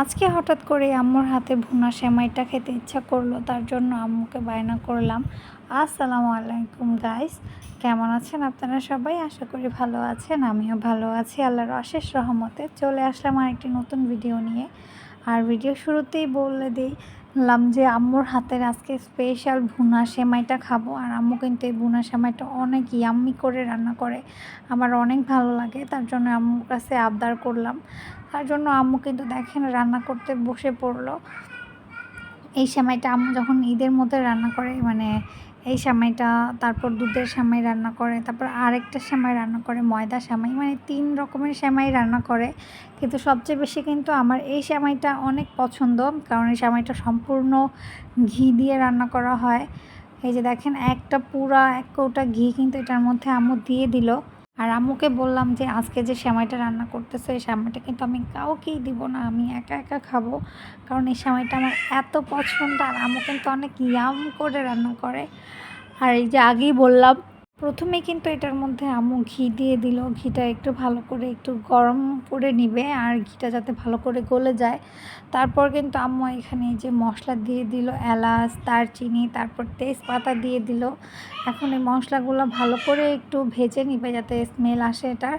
আজকে হঠাৎ করে আম্মুর হাতে ভুনা সেমাইটা খেতে ইচ্ছা করল, তার জন্য আম্মুকে বায়না করলাম। আসসালামু আলাইকুম গাইস কেমন আছেন আপনারা সবাই? আশা করি ভালো আছেন, আমিও ভালো আছি। আল্লাহর অশেষ রহমতে চলে আসলাম আরেকটি নতুন ভিডিও নিয়ে। আর ভিডিও শুরুতেই বলে দিই, লাম যে আম্মুর হাতের আজকে স্পেশাল ভুনা সেমাইটা খাব। আর আম্মু কিন্তু এই ভুনা সেমাইটা অনেক ইয়াম্মি করে রান্না করে। আমার অনেক ভালো লাগে, তার জন্য আম্মুর কাছে আবদার করলাম। তার জন্য আম্মু কিন্তু দেখেন রান্না করতে বসে পড়ল। এই সেমাইটা আম্মু যখন ঈদের মধ্যে রান্না করে মানে এই সেমাইটা তারপর দুধের সেমাই রান্না করে, তারপর আরেকটা সেমাই রান্না করে ময়দা সেমাই মানে তিন রকমের সেমাই রান্না করে। কিন্তু সবচেয়ে বেশি কিন্তু আমার এই সেমাইটা অনেক পছন্দ, কারণ এই সেমাইটা সম্পূর্ণ ঘি দিয়ে রান্না করা হয়। এই যে দেখেন, একটা পুরা এক কৌটা ঘি কিন্তু এটার মধ্যে আম্মু দিয়ে দিল। আর আম্মুকে বললাম যে, আজকে যে সেমাইটা রান্না করতেছে, এই সেমাইটা কিন্তু আমি কাউকেই দিব না। আমি একা একা খাব। কারণ এই সেমাইটা আমার এত পছন্দ। আর আম্মু কিন্তু অনেক ইয়াম করে রান্না করে। আর এই যে আগেই বললাম প্রথমে কিন্তু এটার মধ্যে আম্মু ঘি দিয়ে দিল। ঘিটা একটু ভালো করে একটু গরম করে নিবে আর ঘিটা যাতে ভালো করে গলে যায়। তারপর কিন্তু আম্মু এখানে যে মশলা দিয়ে দিল, এলাচ, দারচিনি, তারপর তেজপাতা দিয়ে দিল। এখন এই মশলাগুলো ভালো করে একটু ভেজে নিবে যাতে স্মেল আসে এটার।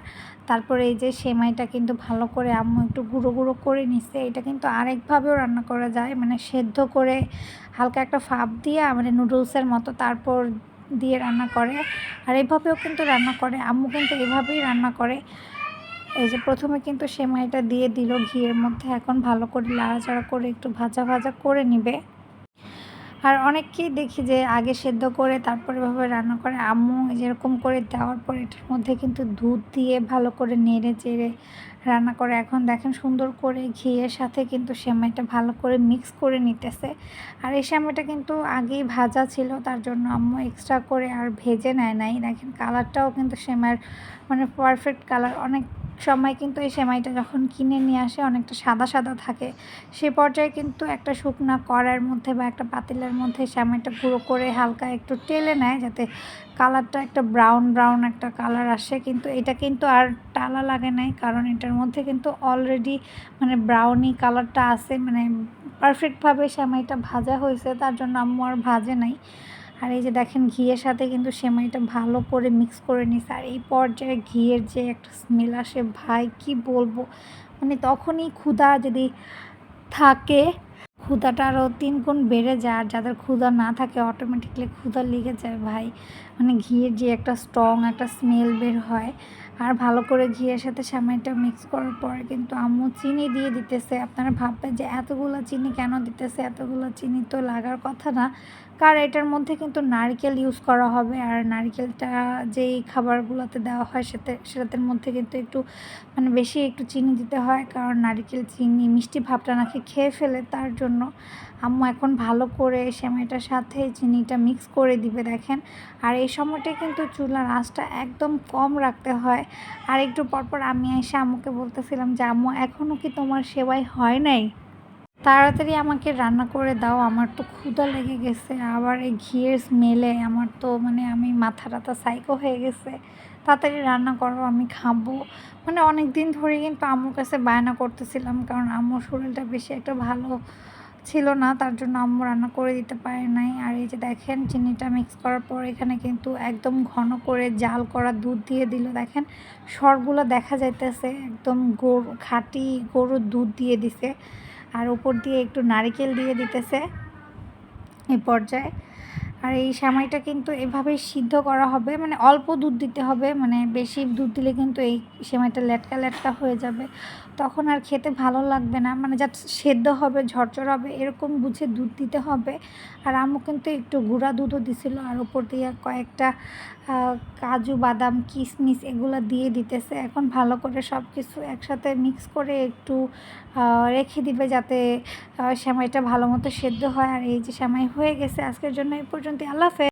তারপরে এই যে সেমাইটা কিন্তু ভালো করে আম্মু একটু গুঁড়ো গুঁড়ো করে নিচ্ছে এটা কিন্তু আরেকভাবেও রান্না করা যায় মানে সেদ্ধ করে হালকা একটা ফাপ দিয়ে মানে নুডলসের মতো তারপর দিয়ে রান্না করে। আর এভাবেও কিন্তু রান্না করে। আম্মু কিন্তু এভাবেই রান্না করে। এই যে প্রথমে কিন্তু সেমাইটা দিয়ে দিল ঘিয়ের মধ্যে। এখন ভালো করে লাড়াচাড়া করে একটু ভাজা ভাজা করে নিবে। আর অনেককেই দেখি যে আগে সেদ্ধ করে তারপরে এভাবে রান্না করে। আম্মু যেরকম করে দেওয়ার পর এটার মধ্যে কিন্তু দুধ দিয়ে ভালো করে নেড়ে চেড়ে রান্না করে। এখন দেখেন সুন্দর করে ঘিয়ের সাথে কিন্তু সেমাইটা ভালো করে মিক্স করে নিতেছে। আর এই সেমাইটা কিন্তু আগেই ভাজা ছিল, তার জন্য আম্মু এক্সট্রা করে আর ভেজে নেয় নাই। দেখেন কালারটাও কিন্তু সেমাইয়ের মানে পারফেক্ট কালার অনেক সময় কিন্তু এই সেমাইটা যখন কিনে নিয়ে আসে, অনেকটা সাদা সাদা থাকে। সে পর্যায়ে কিন্তু একটা শুকনা কড়ার মধ্যে বা একটা পাতিলের মধ্যে সেমাইটা গুঁড়ো করে হালকা একটু টেলে নেয়, যাতে কালারটা একটা ব্রাউন ব্রাউন একটা কালার আসে। কিন্তু এটা কিন্তু আর টালা লাগে নাই, কারণ এটার মধ্যে কিন্তু অলরেডি মানে ব্রাউনি কালারটা আছে মানে পারফেক্টভাবে সেমাইটা ভাজা হয়েছে, তার জন্য আম্মু আর ভাজে নাই। আর এই যে দেখেন ঘিয়ের সাথে কিন্তু সেমাইটা ভালো করে মিক্স করে নিস আর এই পর্যায়ে ঘিয়ের যে একটা স্মেল আসে, ভাই কি বলব? মানে তখনই ক্ষুধা যদি থাকে, ক্ষুধাটা আরও তিন গুণ বেড়ে যায়। আর যাদের ক্ষুধা না থাকে অটোমেটিকলি ক্ষুধা লেগে যায়, ভাই। মানে ঘিয়ের যে একটা স্ট্রং একটা স্মেল বের হয়। আর ভালো করে ঘিয়ের সাথে সেমাইটা মিক্স করার পরে কিন্তু আম্মু চিনি দিয়ে দিতেছে। আপনারা ভাববেন যে এতগুলো চিনি কেন দিতেছে? এতগুলো চিনি তো লাগার কথা না। কারণ এটার মধ্যে কিন্তু নারকেল ইউজ করা হবে। আর নারকেলটা যেই খাবারগুলোতে দেওয়া হয় সেতে সেটার মধ্যে কিন্তু একটু মানে বেশি একটু চিনি দিতে হয়। কারণ নারকেল চিনি, মিষ্টি ভাবটা নাকি খেয়ে ফেলে তার জন্য আম্মু এখন ভালো করে সেমাইটার সাথে চিনিটা মিক্স করে দিবে দেখেন। আর এই সময়টায় কিন্তু চুলার আঁচটা একদম কম রাখতে হয়। আর একটু পরপর আমি এসে আম্মুকে বলতেছিলাম যে, আম্মু এখনও কি তোমার সেবাই হয় নাই? তাড়াতাড়ি আমাকে রান্না করে দাও, আমার তো ক্ষুধা লেগে গেছে, আবার এই ঘিয়ের স্মেলে আমার তো মানে আমি মাথা টাথা সাইকো হয়ে গেছে। তাড়াতাড়ি রান্না করো, আমি খাব। মানে অনেক দিন ধরে কিন্তু আম্মুর কাছে বায়না করতেছিলাম, কারণ আম্মুর শরীরটা বেশি একটা ভালো ছিল না, তার জন্য আম্মু রান্না করে দিতে পারে নাই। আর এই যে দেখেন, চিনিটা মিক্স করার পর এখানে কিন্তু একদম ঘন করে জাল করা দুধ দিয়ে দিল। দেখেন, সরগুলো দেখা যাইতেছে, একদম গরু, খাঁটি গরুর দুধ দিয়ে দিছে। আর উপর দিয়ে একটু নারিকেল দিয়ে দিতেছে। এই পর্যায়ে আর এই সেমাইটা কিন্তু এভাবেই সিদ্ধ করা হবে মানে অল্প দুধ দিতে হবে মানে বেশি দুধ দিলে কিন্তু এই সেমাইটা লেটকা লেটকা হয়ে যাবে। তখন আর খেতে ভালো লাগবে না মানে যা সেদ্ধ হবে, ঝরঝর হবে, এরকম বুঝে দুধ দিতে হবে। আর আমু কিন্তু একটু গুঁড়া দুধও দিছিল, আর উপর দিয়ে কয়েকটা কাজু, বাদাম, কিশমিশ এগুলো দিয়ে দিতেছে। এখন ভালো করে সব কিছু একসাথে মিক্স করে একটু রেখে দিবে যাতে সেমাইটা ভালো মতো সেদ্ধ হয়। আর এই যে সেমাই হয়ে গেছে, আজকের জন্য এই পর্যন্ত আল্লাহ হাফেজ।